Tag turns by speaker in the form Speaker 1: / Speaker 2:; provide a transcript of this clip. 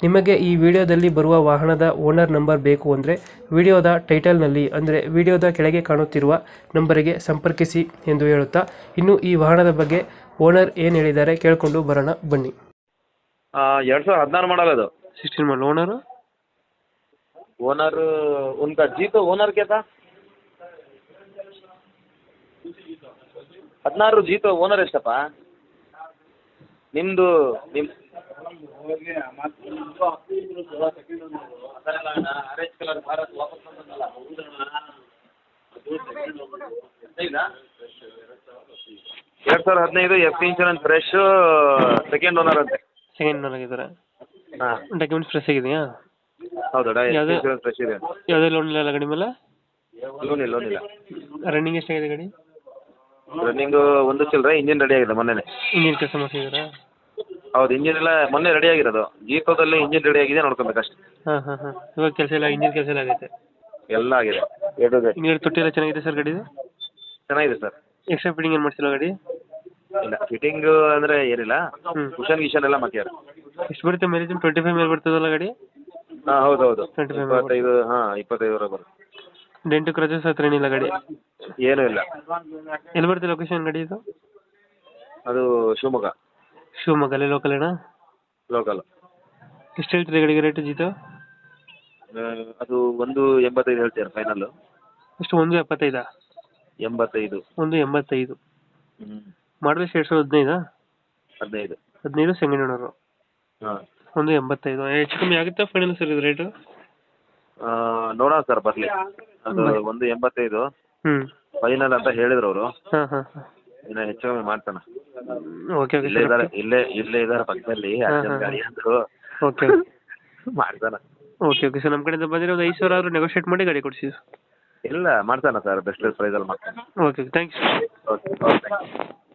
Speaker 1: ನಿಮಗೆ ಈ ವಿಡಿಯೋದಲ್ಲಿ ಬರುವ ವಾಹನದ ಓನರ್ ನಂಬರ್ ಬೇಕು ಅಂದರೆ ವಿಡಿಯೋದ ಟೈಟಲ್ನಲ್ಲಿ ಅಂದರೆ ವಿಡಿಯೋದ ಕೆಳಗೆ ಕಾಣುತ್ತಿರುವ ನಂಬರಿಗೆ ಸಂಪರ್ಕಿಸಿ ಎಂದು ಹೇಳುತ್ತಾ ಇನ್ನು ಈ ವಾಹನದ ಬಗ್ಗೆ ಓನರ್ ಏನು ಹೇಳಿದ್ದಾರೆ ಕೇಳಿಕೊಂಡು ಬರೋಣ ಬನ್ನಿ.
Speaker 2: ಎರಡು ಸಾವಿರದ ಹದಿನಾರು ಮಾಡಲ್ಲ ಅದು.
Speaker 1: ಸಿಕ್ಸ್ಟೀನ್ ಮಾಡಲ್ ಓನರ್
Speaker 2: ಓನರ್ ಉನ್ಕ ಜೀತು ಓನರ್ ಕೇತ ಹದಿನಾರು ಜೀತು ಓನರ್ ಎಷ್ಟಪ್ಪ? ನಿಮ್ಮದು ನಿಮ್ಮ ಆರೆಂಜ್ ಕಲರ್ ಭಾರತ್ ವಾಪಸ್ ಬಂದದ್ದಲ್ಲ ಎರಡು ಸಾವಿರ ಹದಿನೈದು F insurance fresh second owner ಅಂತ.
Speaker 1: ಸೆಕೆಂಡ್ ಓನರ್ ಆಗಿದ್ದಾರೆ.
Speaker 2: ಹಾಂ.
Speaker 1: ಡಾಕ್ಯುಮೆಂಟ್ಸ್ ಫ್ರೆಶ್ ಆಗಿದೆಯಾ?
Speaker 2: ಹೌದಾ ಎಫ್
Speaker 1: ಯಾವ್ದು?
Speaker 2: ಇನ್ಶೂರೆನ್ಸ್ ಫ್ರೆಶ್ ಇದೆ
Speaker 1: ಯಾವುದೇ ಲೋನ್ ಇಲ್ಲ ಗಾಡಿ ಮೇಲೆ?
Speaker 2: ಲೋನ್ ಇಲ್ಲ ಲೋನ್ ಇಲ್ಲ.
Speaker 1: ರನ್ನಿಂಗ್ ಎಷ್ಟಾಗಿದೆ ಗಾಡಿ?
Speaker 2: ರನ್ನಿಂಗ್ ಒಂದು ಚಿಲ್ಲರೆ ಇಂಜಿನ್ ರೆಡಿ ಆಗಿದೆ ಮೊನ್ನೆ
Speaker 1: ಇಂಜಿನ್ ಕೆಲಸ ಮಾಡ್ತಿದ್ದೀರಾ?
Speaker 2: ಹೌದು ಇಂಜಿನ್ ಎಲ್ಲ ಮೊನ್ನೆ ರೆಡಿ ಆಗಿರೋದು. ಜೀಪೋದಲ್ಲಿ ಇಂಜಿನ್ ರೆಡಿ ಆಗಿದೆ ನೋಡ್ಕೊಬೇಕು ಅಷ್ಟೇ
Speaker 1: ಹಾಂ ಹಾಂ ಹಾಂ. ಇವಾಗ ಕೆಲಸ ಇಲ್ಲ ಇಂಜಿನ್ ಕೆಲಸ ಎಲ್ಲ ಆಗೈತೆ.
Speaker 2: ಎಲ್ಲ ಆಗಿದೆ. ಎರಡು
Speaker 1: ನೀರು ತುಟ್ಟಿ ಎಲ್ಲ ಚೆನ್ನಾಗಿದೆ ಸರ್ ಗಾಡಿದು?
Speaker 2: ಚೆನ್ನಾಗಿದೆ ಸರ್.
Speaker 1: ಎಕ್ಸ್ಟ್ರಾ ಫಿಟ್ಟಿಂಗ್ ಏನು ಮಾಡ್ಸಿಲ್ಲ ಗಾಡಿ?
Speaker 2: ಇಲ್ಲ ಫಿಟ್ಟಿಂಗ್ ಅಂದ್ರೆ ಏನಿಲ್ಲ.
Speaker 1: ಹ್ಮ್.
Speaker 2: ಕುಷನ್ ಗಿಷನ್ ಎಲ್ಲ ಮಾಕ್ಯಾರ
Speaker 1: ಎಷ್ಟು ಬರುತ್ತೆ ಮೈಲೇಜ್ ಟ್ವೆಂಟಿ ಫೈವ್ ಮೇಲೆ ಬರ್ತದಲ್ಲ ಗಾಡಿ?
Speaker 2: ಹಾಂ ಹೌದು ಹೌದು
Speaker 1: 25
Speaker 2: ಇಪ್ಪತ್ತೈದು ಹಾಂ ರ ಬರುತ್ತೆ.
Speaker 1: ಡೆಂಟು ಕ್ರಚಸ್ ಹತ್ರ ಏನಿಲ್ಲ ಗಾಡಿ?
Speaker 2: ಏನೂ ಇಲ್ಲ.
Speaker 1: ಎಲ್ಲಿ ಬರುತ್ತೆ ಲೊಕೇಶನ್ ಗಾಡಿ ಇದು?
Speaker 2: ಅದು ಶಿವಮೊಗ್ಗ.
Speaker 1: ಶಿವಮೊಗ್ಗ ಅಲ್ಲೇ ಲೋಕಲ್ ಎಷ್ಟು ಹೇಳ್ತೀರಿ ಗಾಡಿಗೆ ರೇಟ್ ಜೀತು?
Speaker 2: ಅದು ಒಂದು ಎಂಬತ್ತೈದು ಹೇಳ್ತೀರ ಫೈನಲ್
Speaker 1: ಎಷ್ಟು ಒಂದು ಎಪ್ಪತ್ತೈದ?
Speaker 2: ಎಂಬತ್ತೈದು.
Speaker 1: ಒಂದು ಎಂಬತ್ತೈದು.
Speaker 2: ಹ್ಞೂ
Speaker 1: ಮಾಡಬೇಕು ಎರಡು ಸಾವಿರದ ಹದಿನೈದಾ?
Speaker 2: ಹದಿನೈದು.
Speaker 1: ಹದಿನೈದು ಸೆಕೆಂಡ್ ಓನರು
Speaker 2: ಹಾಂ.
Speaker 1: ಒಂದು ಎಂಬತ್ತೈದು. ಹೆಚ್ಚು ಕಮ್ಮಿ ಆಗುತ್ತಾ ಫೈನಲ್ ಸರ್ ಇದು ರೇಟು
Speaker 2: ನೋಡೋಣ ಸರ್ ಬರಲಿ. ಅದು ಒಂದು ಎಂಬತ್ತೈದು.
Speaker 1: ಹ್ಞೂ
Speaker 2: ಫೈನಲ್ ಅಂತ ಹೇಳಿದ್ರು ಅವರು.
Speaker 1: ಹಾಂ ಹಾಂ ಹಾಂ.
Speaker 2: ಇನ್ನು ಹೆಚ್ಚು ಕಮ್ಮಿ ಮಾಡ್ತಾನೆ
Speaker 1: ಓಕೆ ಓಕೆ
Speaker 2: ಇಲ್ಲೇ ಇದಾರೆ ಇಲ್ಲೇ ಇಲ್ಲೇ ಇದಾರೆ ಪಕ್ಕದಲ್ಲಿ ಅರ್ಜೆಂಟ್ ಗಾಡಿ ಅಂದ್ರು.
Speaker 1: ಓಕೆ
Speaker 2: ಮಾಡ್ತಾನ.
Speaker 1: ಓಕೆ ಓಕೆ ಸರ್ ನಮ್ಮ ಕಡೆಯಿಂದ ಬಂದರೆ ಒಂದು ಐದು ಸಾವಿರ ಆದರೂ ನೆಗೋಷಿಯೇಟ್ ಮಾಡಿ ಗಾಡಿ ಕೊಡಿಸಿ.
Speaker 2: ಇಲ್ಲ ಮಾಡ್ತಾನ ಸರ್ ಬೆಸ್ಟ್ ಪ್ರೈಸಲ್ಲಿ ಮಾಡ್ತಾನೆ.
Speaker 1: Okay thanks
Speaker 2: okay okay